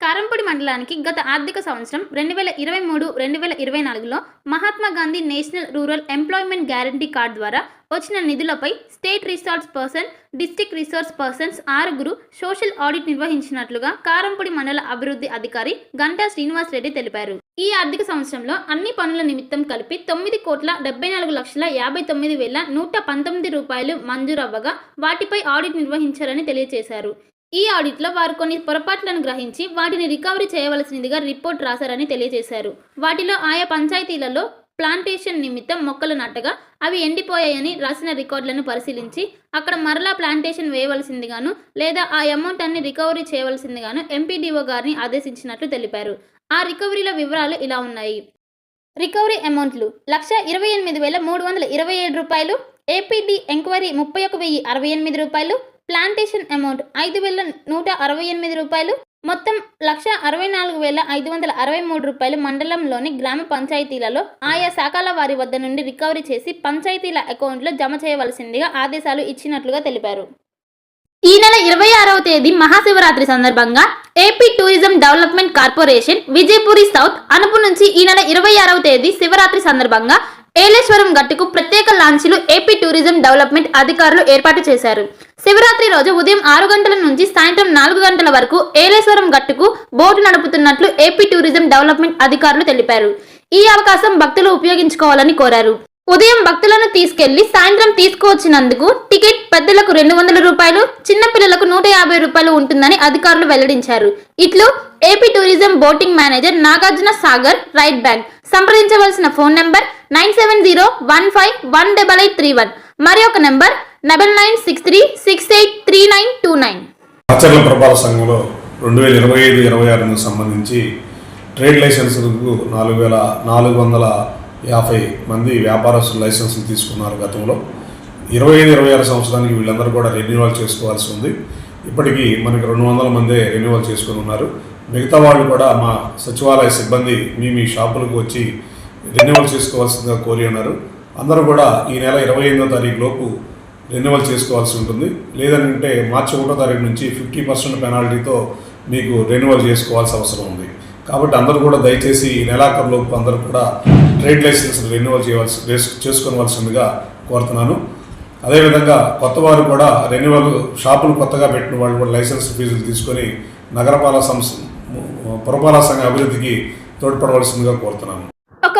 కారంపూడి మండలానికి గత ఆర్థిక సంవత్సరం రెండు వేల ఇరవై మూడు రెండు వేల ఇరవై నాలుగులో Mahatma Gandhi national rural employment guarantee card ద్వారా వచ్చిన నిధులపై state resource person district resource persons ఆరుగురు సోషల్ ఆడిట్ నిర్వహించినట్లుగా కారంపూడి మండల అభివృద్ధి అధికారి గంటా శ్రీనివాస్ రెడ్డి తెలిపారు. ఈ ఆర్థిక సంవత్సరంలో అన్ని పనుల నిమిత్తం కలిపి తొమ్మిది కోట్ల డెబ్బై నాలుగు లక్షల యాభై తొమ్మిది వేల నూట పంతొమ్మిది రూపాయలు మంజూరవ్వగా వాటిపై ఆడిట్ నిర్వహించారని తెలియజేశారు. ఈ ఆడిట్లో వారు కొన్ని పొరపాట్లను గ్రహించి వాటిని రికవరీ చేయవలసినదిగా రిపోర్ట్ రాశారని తెలియజేశారు. వాటిలో ఆయా పంచాయతీలలో ప్లాంటేషన్ నిమిత్తం మొక్కలు నాటగా అవి ఎండిపోయాయని రాసిన రికార్డులను పరిశీలించి అక్కడ మరలా ప్లాంటేషన్ వేయవలసిందిగాను లేదా ఆ అమౌంట్ అన్ని రికవరీ చేయవలసిందిగాను ఎంపీడీఓ గారిని ఆదేశించినట్లు తెలిపారు. ఆ రికవరీల వివరాలు ఇలా ఉన్నాయి. రికవరీ అమౌంట్లు లక్ష ఇరవై ఎనిమిది వేల మూడు వందల ఇరవై ఏడు రూపాయలు ఏపీడీ ఎంక్వైరీ ముప్పై ఒక వెయ్యి అరవై ఎనిమిది రూపాయలు ప్లాంటేషన్ అమౌంట్ ఐదు వేల నూట అరవై ఎనిమిది రూపాయలు మొత్తం లక్ష అరవై నాలుగు వేల ఐదు వందల అరవై మూడు రూపాయలు మండలంలోని గ్రామ పంచాయతీలలో ఆయా శాఖల వారి వద్ద నుండి రికవరీ చేసి పంచాయతీల అకౌంట్లో జమ చేయవలసిందిగా ఆదేశాలు ఇచ్చినట్లుగా తెలిపారు. ఈ నెల ఇరవై ఆరవ తేదీ మహాశివరాత్రి సందర్భంగా AP tourism development corporation Vijayapuri south Anupu నుంచి ఈ నెల ఇరవై ఆరవ తేదీ శివరాత్రి సందర్భంగా ఏలేశ్వరం గట్టుకు ప్రత్యేక లాంచీలు ఏపీ టూరిజం డెవలప్మెంట్ అధికారులు ఏర్పాటు చేశారు. శివరాత్రి రోజు ఉదయం ఆరు గంటల నుంచి సాయంత్రం నాలుగు గంటల వరకు ఏలేశ్వరం గట్టుకు బోటు నడుపుతున్నట్లు ఏపీ టూరిజం డెవలప్మెంట్ అధికారులు తెలిపారు. ఈ అవకాశం భక్తులు ఉపయోగించుకోవాలని కోరారు. ఉదయం భక్తులను తీసుకెళ్ళి సాయంత్రం తీసుకువచ్చినందుకు టికెట్ పెద్దలకు రెండు వందల రూపాయలు చిన్నపిల్లలకు నూట యాభై రూపాయలు ఉంటుందని అధికారులు వెల్లడించారు. ఇట్లు AP tourism boating manager Nagarjuna Sagar right bank. సంప్రదించవలసిన phone number nine seven zero one five one double eight three one. మరి ఒక number double nine six three six eight three nine two nine. ఆచరణ ప్రభావ సంఘంలో రెండు వేల ఇరవై ఐదు ఇరవై ఆరుకు సంబంధించి ట్రేడ్ లైసెన్సులకు నాలుగు వేల నాలుగు వందల యాభై మంది వ్యాపారస్తులు లైసెన్సులు తీసుకున్నారు గతంలో. ఇరవై ఐదు ఇరవై ఆరు సంవత్సరానికి వీళ్ళందరూ కూడా రెన్యువల్ చేసుకోవాల్సి ఉంది. ఇప్పటికీ మనకి రెండు వందల మందే రెన్యువల్ చేసుకుని ఉన్నారు. మిగతా వాళ్ళు కూడా మా సచివాలయ సిబ్బంది మీ మీ షాపులకు వచ్చి రెన్యువల్ చేసుకోవాల్సిందిగా కోరి ఉన్నారు అందరూ కూడా ఈ నెల ఇరవై ఎనిమిదో తారీఖు లోపు రెన్యువల్ చేసుకోవాల్సి ఉంటుంది. లేదంటే మార్చి ఒకటో తారీఖు నుంచి ఫిఫ్టీ పర్సెంట్ పెనాల్టీతో మీకు రెన్యువల్ చేసుకోవాల్సిన అవసరం ఉంది. కాబట్టి అందరూ కూడా దయచేసి ఈ నెలాఖరులోపు అందరూ కూడా ట్రేడ్ లైసెన్స్ రెన్యువల్ చేయవలసి చేసుకోవాల్సిందిగా కోరుతున్నాను. అదేవిధంగా కొత్త వారు కూడా రెన్యువల్ షాపులు కొత్తగా పెట్టిన వాళ్ళు కూడా లైసెన్స్ ఫీజులు తీసుకొని నగరపాలక సంస్థ పురపాలక సంఘ అభివృద్ధికి తోడ్పడవలసిందిగా కోరుతున్నాను.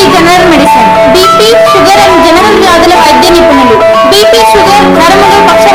Shri general medicine. BP sugar and general వ్యాధుల వైద్య నిపుణులు. బీపీ షుగర్ నరములు పక్ష